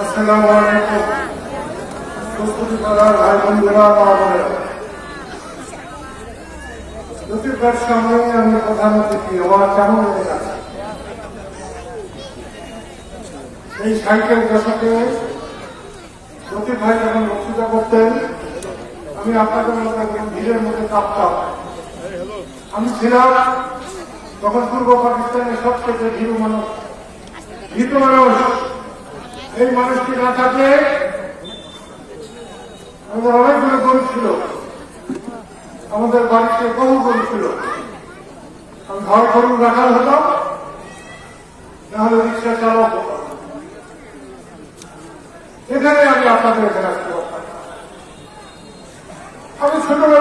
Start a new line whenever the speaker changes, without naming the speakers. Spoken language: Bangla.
আসসালামু ভাই এই সাইকেল দশকে লতিফ ভাই যখন বক্তৃতা করতেন আমি আপনাদের মতো ভিড়ের মধ্যে কাঁপতাম আমি ছিলাম তখন পূর্ব পাকিস্তানের সবচেয়ে ভীরু মানুষ ভীত মানুষ এই মানুষটি না থাকলে আমাদের অনেকগুলো গরু ছিল। আমাদের বাড়িতে বহু গরু ছিল। ঘর গরু রাখাল হতাম নাহলে রিক্সা চালক এখানে আমি আপনাদের এখানে আসতে পারতাম আমি ছোটবেলা